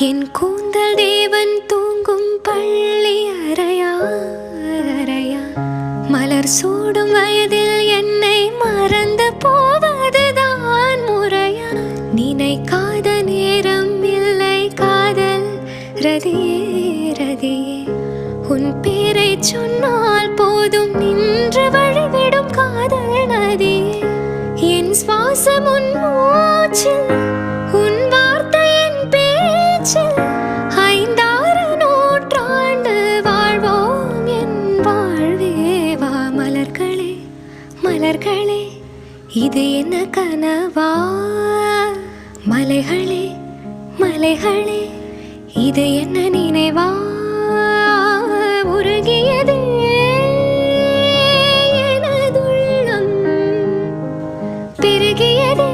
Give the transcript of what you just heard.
என் கூந்தல் தேவன் தூங்கும் பள்ளி அறையா அறையா. மலர் சூடும் வயதில் என்னை மறந்து போவதுதான் முறையா. நினைக்காத நேரம் இல்லை காதல். ரதியே ரதியே. உன் பேரை சொன்னால் போதும் நின்று வழிவிடும் காதல் நதியே. என் சுவாசம் உன் மூச்சில் മലർകളെ ഇത് എന്ന കനവാ. മലകളെ മലകളെ ഇത് എന്ന നിനവാ. ഉരുകിയതേ പെരുകിയതേ